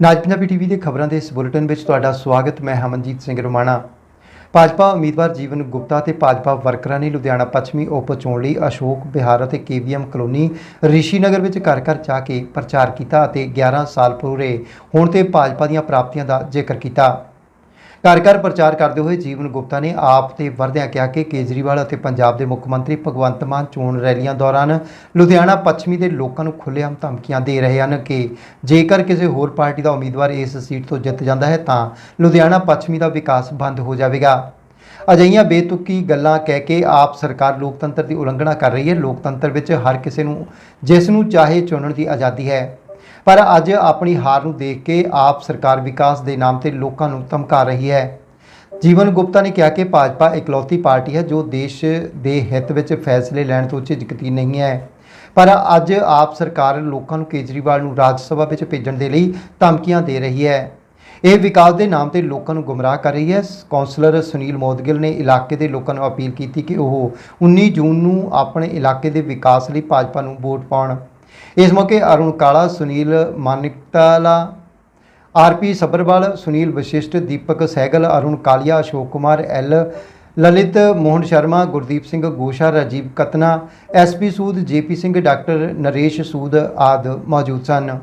ਨਾਜ Punjabi TV ਦੇ ਖਬਰਾਂ ਦੇ ਇਸ ਬੁਲੇਟਿਨ ਵਿੱਚ ਤੁਹਾਡਾ ਸਵਾਗਤ, ਮੈਂ ਹਮਨਜੀਤ ਸਿੰਘ ਰੋਮਾਣਾ। ਭਾਜਪਾ ਉਮੀਦਵਾਰ ਜੀਵਨ ਗੁਪਤਾ ਤੇ ਭਾਜਪਾ ਵਰਕਰਾਂ ਨੇ ਲੁਧਿਆਣਾ ਪੱਛਮੀ ਉਪ ਚੋਣ ਲਈ ਅਸ਼ੋਕ ਬਿਹਾਰ ਅਤੇ ਕੇਵੀਐਮ ਕਲੋਨੀ ਰਿਸ਼ੀਨਗਰ ਵਿੱਚ ਘਰ ਘਰ ਜਾ ਕੇ ਪ੍ਰਚਾਰ ਕੀਤਾ ਅਤੇ 11 ਸਾਲ ਪੂਰੇ ਹੋਣ ਤੇ ਭਾਜਪਾ ਦੀਆਂ ਪ੍ਰਾਪਤੀਆਂ ਦਾ ਜ਼ਿਕਰ ਕੀਤਾ। ਘਰ ਘਰ ਪ੍ਰਚਾਰ ਕਰਦੇ ਹੋਏ ਜੀਵਨ ਗੁਪਤਾ ਨੇ ਆਪ ਤੇ ਵਰਦਿਆਂ ਕਿਹਾ ਕਿ ਕੇਜਰੀਵਾਲ ਅਤੇ ਪੰਜਾਬ ਦੇ ਮੁੱਖ ਮੰਤਰੀ ਭਗਵੰਤ ਮਾਨ ਚੋਣ ਰੈਲੀਆਂ ਦੌਰਾਨ ਲੁਧਿਆਣਾ ਪੱਛਮੀ ਦੇ ਲੋਕਾਂ ਨੂੰ ਖੁੱਲ੍ਹੇਆਮ ਧਮਕੀਆਂ ਦੇ ਰਹੇ ਹਨ ਕਿ ਜੇਕਰ ਕਿਸੇ ਹੋਰ ਪਾਰਟੀ ਦਾ ਉਮੀਦਵਾਰ ਇਸ ਸੀਟ ਤੋਂ ਜਿੱਤ ਜਾਂਦਾ ਹੈ ਤਾਂ ਲੁਧਿਆਣਾ ਪੱਛਮੀ ਦਾ ਵਿਕਾਸ ਬੰਦ ਹੋ ਜਾਵੇਗਾ। ਅਜਿਹੀਆਂ ਬੇਤੁਕੀ ਗੱਲਾਂ ਕਹਿ ਕੇ ਆਪ ਸਰਕਾਰ ਲੋਕਤੰਤਰ ਦੀ ਉਲੰਘਣਾ ਕਰ ਰਹੀ ਹੈ। ਲੋਕਤੰਤਰ ਵਿੱਚ ਹਰ ਕਿਸੇ ਨੂੰ, ਜਿਸ ਨੂੰ ਚਾਹੇ ਚੁਣਨ ਦੀ ਆਜ਼ਾਦੀ ਹੈ ਪਰ ਅੱਜ ਆਪਣੀ ਹਾਰ ਨੂੰ ਦੇਖ ਕੇ ਆਪ ਸਰਕਾਰ ਵਿਕਾਸ ਦੇ ਨਾਮ ਤੇ ਲੋਕਾਂ ਨੂੰ ਧਮਕਾ ਰਹੀ ਹੈ। ਜੀਵਨ ਗੁਪਤਾ ਨੇ ਕਿਹਾ ਕਿ ਭਾਜਪਾ ਇਕਲੌਤੀ ਪਾਰਟੀ ਹੈ, ਜੋ ਦੇਸ਼ ਦੇ ਹਿੱਤ ਵਿੱਚ ਫੈਸਲੇ ਲੈਣ ਤੋਂ ਝਿਜਕਦੀ ਨਹੀਂ ਹੈ। ਪਰ ਅੱਜ ਆਪ ਸਰਕਾਰ ਲੋਕਾਂ ਨੂੰ ਕੇਜਰੀਵਾਲ ਨੂੰ ਰਾਜ ਸਭਾ ਵਿੱਚ ਭੇਜਣ ਦੇ ਲਈ ਧਮਕੀਆਂ ਦੇ ਰਹੀ ਹੈ। ਇਹ ਵਿਕਾਸ ਦੇ ਨਾਮ ਤੇ ਲੋਕਾਂ ਨੂੰ ਗੁੰਮਰਾਹ ਕਰ ਰਹੀ ਹੈ। ਕੌਂਸਲਰ ਸੁਨੀਲ ਮੋਦਗਿਲ ਨੇ ਇਲਾਕੇ ਦੇ ਲੋਕਾਂ ਨੂੰ ਅਪੀਲ ਕੀਤੀ ਕਿ ਉਹ 19 ਜੂਨ ਨੂੰ ਆਪਣੇ ਇਲਾਕੇ ਦੇ ਵਿਕਾਸ ਲਈ ਭਾਜਪਾ ਨੂੰ ਵੋਟ ਪਾਉਣ। ਇਸ ਮੌਕੇ Arun Kala, Sunil Maniktala RP Sabharwal, Sunil Vashisht, Deepak Sehgal Arun Kalia, Ashok Kumar, L Lalit, Mohan Sharma, Gurdeep Singh Gosha, Rajiv Katna SP Sood JP Singh, doctor Naresh Sood ਆਦ ਮੌਜੂਦ ਸਨ।